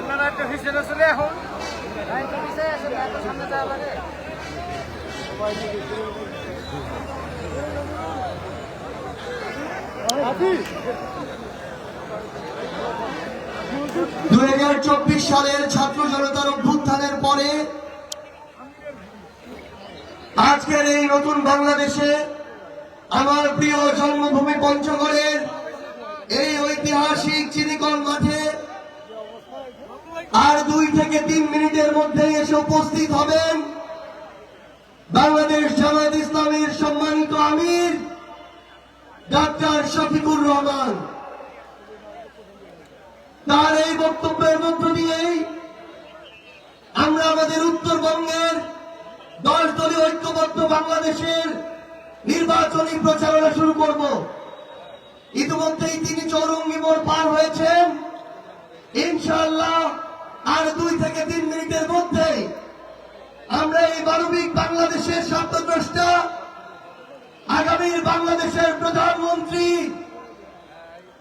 আপনারা একটা হিসেবে চলে এখন দুই হাজার চব্বিশ সালের ছাত্র জনতার অভ্যুত্থানের পরে আজকের এই নতুন বাংলাদেশে আমার প্রিয় জন্মভূমি পঞ্চগড়ের এই ঐতিহাসিক চিনিকল মাঠে আর দুই থেকে তিন মিনিটের মধ্যে এসে উপস্থিত হবেন বাংলাদেশ জামায়াত ইসলামের সম্মানিত আমির ডাক্তার শফিকুর রহমান। তার এই বক্তব্যের মধ্য দিয়েই আমরা আমাদের উত্তরবঙ্গের দশ দলীয় ঐক্যবদ্ধ বাংলাদেশের নির্বাচনী প্রচারণা শুরু করব। ইতিমধ্যেই তিনি চৌরঙ্গি মোড় পার হয়েছেন। ইনশাআল্লাহ আর দুই থেকে তিন মিনিটের মধ্যে আমরা এই মানবিক বাংলাদেশের স্বার্থদ্রষ্টা আগামীর বাংলাদেশের প্রধানমন্ত্রী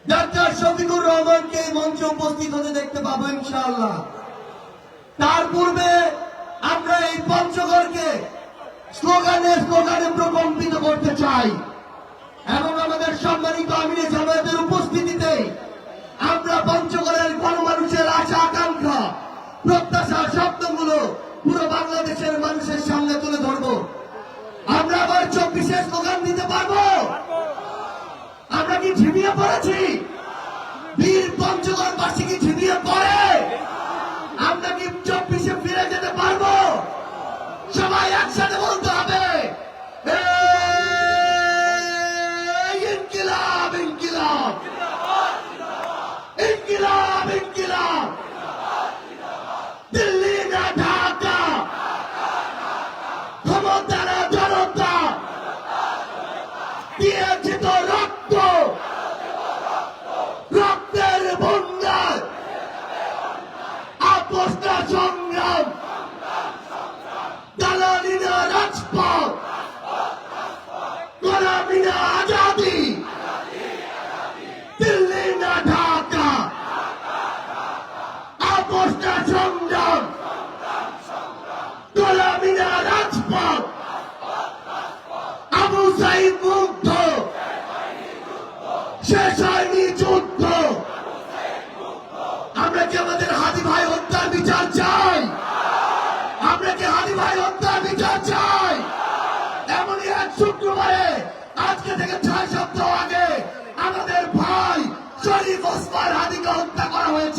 ডাক্তার শফিকুর রহমানকে মঞ্চে উপস্থিত হতে দেখতে পাবো ইনশাআল্লাহ। তার পূর্বে আমরা এই পঞ্চগড়কে স্লোগানে স্লোগানে প্রকম্পিত করতে চাই এবং আমাদের সম্মানিত আমিরে জামায়াতের উপস্থিতিতে আমরা পঞ্চগড়ের প্রত্যাশা শব্দগুলো পুরো বাংলাদেশের মানুষের সামনে তুলে ধরবো। আমরা আবার চব্বিশে স্লোগান দিতে পারব? আমরা কি ঝিমিয়ে পড়েছি? বীর পঞ্চগড় বাসী কি ঝিমিয়ে পড়ে? আমরা কি চব্বিশে ফিরে যেতে পারব? সবাই একসাথে বলতে Happy New Year!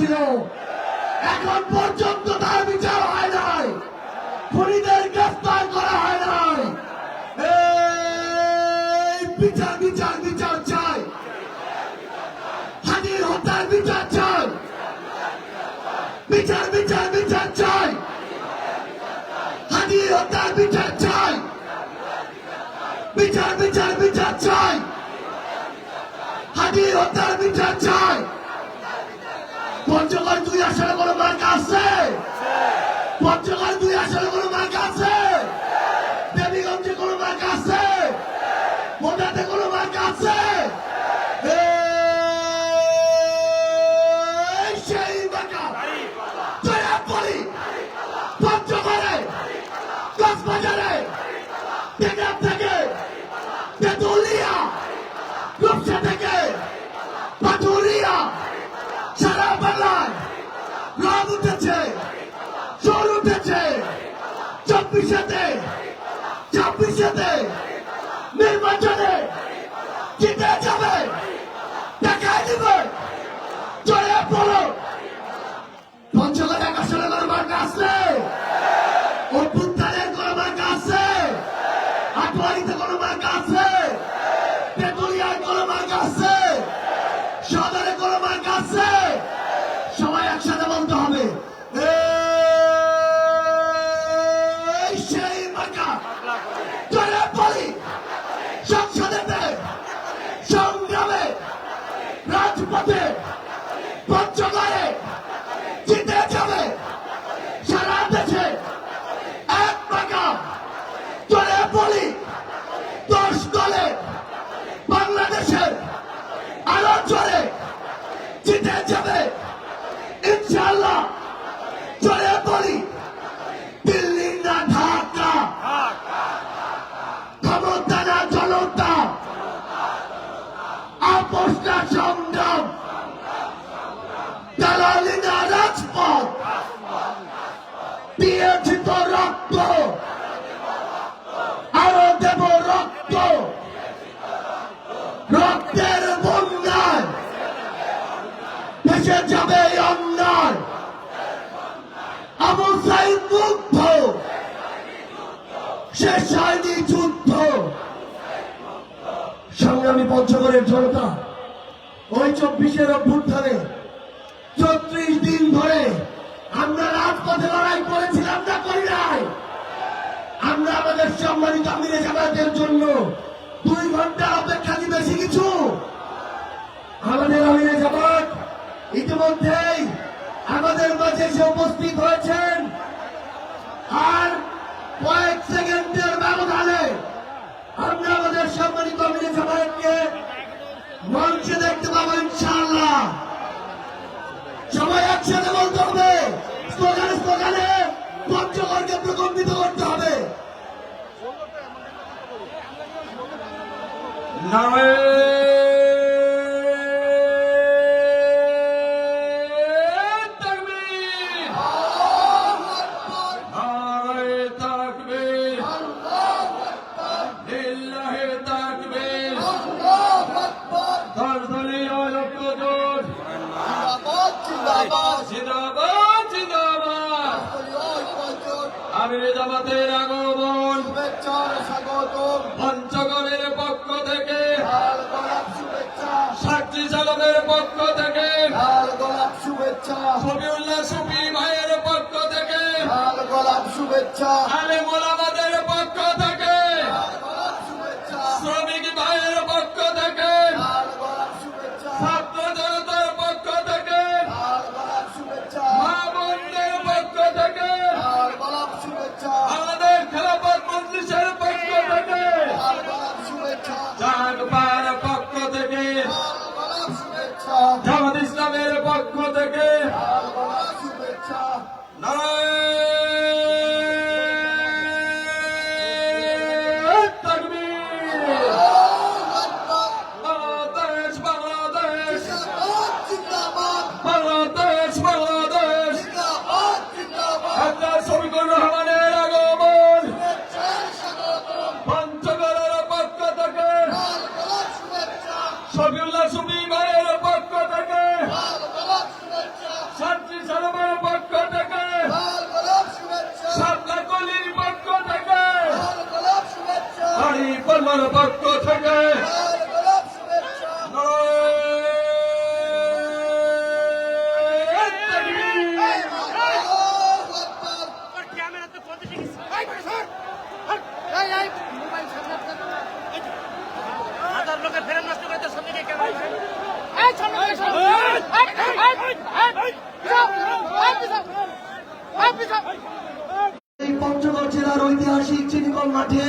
হয়েছিল এখন পর্যন্ত তার বিচার হয় নাই। খুনিদের গ্রেফতার করা হয় নাই। বিচার বিচার বিচার চাই। হাজির হত্যার বিচার চাই। বিচার বিচার বিচার চাই। হাজির হত্যার বিচার চাই। বিচার বিচার বিচার চাই। হাজির হত্যার বিচার চাই। উঠেছে চোর উঠেছে চব্বিশেতে ছাব্বিশেতে নির্বাচনে জিতে যাবে দেখাই দিবে চলে পড়ো পঞ্চগড় এক আসলে কোনো মার্কা আছে অভ্যুত্থানের কোনো মার্কা আছে আটোয়ারিতে কোনো মার্কা আছে তেতুলিয়ায় কোনো মার্কা আছে সদরে কোনো মার্কা আছে সবাই একসাথে বলতে হবে এই সেই মার্কা চলে পড়ি সংসদেতে সংগ্রামে রাজপথে পঞ্চগড়ে জিতে যাবে সারা দেশে এক টাকা চলে পড়ি দশ দলে বাংলাদেশের আলো চলে জিতে যাবে ইনশাল্লাহ আপোষটা সংগ্রাম। দালালি না রাজপথ। দিয়েছি তো রক্ত। আরও দেব রক্ত। সংগ্রামী পঞ্চগড়ের জনতা। ওই চব্বিশের অভ্যুত্থানে চৌত্রিশ দিন ধরে আমরা রাজপথে লড়াই করেছিলাম না করি নাই। আমরা আমাদের সম্মানিত আমিরে জামাতের জন্য দুই ঘণ্টা অপেক্ষা কি বেশি কিছু? আমাদের আমিরে জামাত ইতিমধ্যেই আমাদের মাঝে এসে উপস্থিত হয়েছেন। আর কয়েক সেকেন্ডের ব্যবধানে আমরা আমাদের সম্মানিত আমিরে জামাতকে মঞ্চে দেখতে পাবো ইনশাআল্লাহ সবাই একসাথে বলতে হবে স্লোগানে স্লোগানে পঞ্চগড়কে প্রকম্পিত করতে হবে। নারায়ে তাকবীর। নারায়ে জামাতের আগমন। পঞ্চগণের পক্ষ থেকে। সাক্ষী চালকের পক্ষ থেকে। শুভেচ্ছা। সুফি ভাইয়ের পক্ষ থেকে। শুভেচ্ছা। আলে মোলামাদের এই পিছাও এই পঞ্চগড় জেলার ঐতিহাসিক চিনিকল মাঠে